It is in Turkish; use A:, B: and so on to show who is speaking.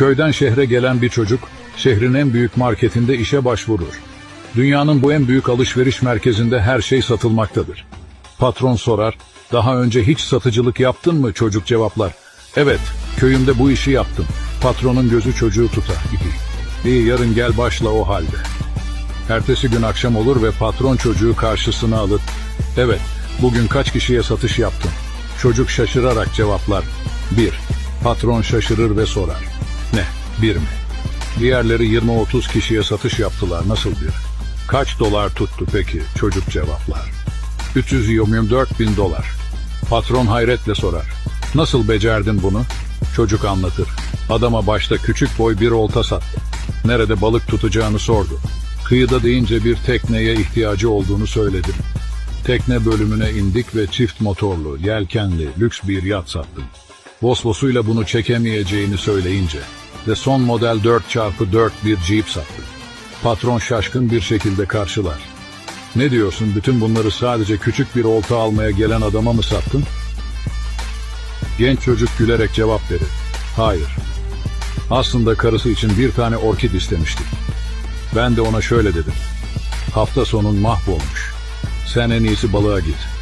A: Köyden şehre gelen bir çocuk, şehrin en büyük marketinde işe başvurur. Dünyanın bu en büyük alışveriş merkezinde her şey satılmaktadır. Patron sorar, daha önce hiç satıcılık yaptın mı? Çocuk cevaplar, evet, köyümde bu işi yaptım. Patronun gözü çocuğu tutar. İyi, yarın gel başla o halde. Ertesi gün akşam olur ve patron çocuğu karşısına alır. Evet, bugün kaç kişiye satış yaptın? Çocuk şaşırarak cevaplar. Bir. Patron şaşırır ve sorar. Ne, bir mi? Diğerleri 20-30 kişiye satış yaptılar. Nasıl bir? Kaç dolar tuttu peki? Çocuk cevaplar. 324 bin dolar. Patron hayretle sorar. Nasıl becerdin bunu? Çocuk anlatır. Adama başta küçük boy bir olta sattı. Nerede balık tutacağını sordu. Kıyıda deyince bir tekneye ihtiyacı olduğunu söyledim. Tekne bölümüne indik ve çift motorlu, yelkenli, lüks bir yat sattım. Vosvosuyla bunu çekemeyeceğini söyleyince ve son model 4x4 bir Jeep sattım. Patron şaşkın bir şekilde karşılar. Ne diyorsun bütün bunları sadece küçük bir olta almaya gelen adama mı sattın? Genç çocuk gülerek cevap verir. Hayır. Aslında karısı için bir tane orkid istemiştik. Ben de ona şöyle dedim. Hafta sonun mahvolmuş. Sen en iyisi balığa git.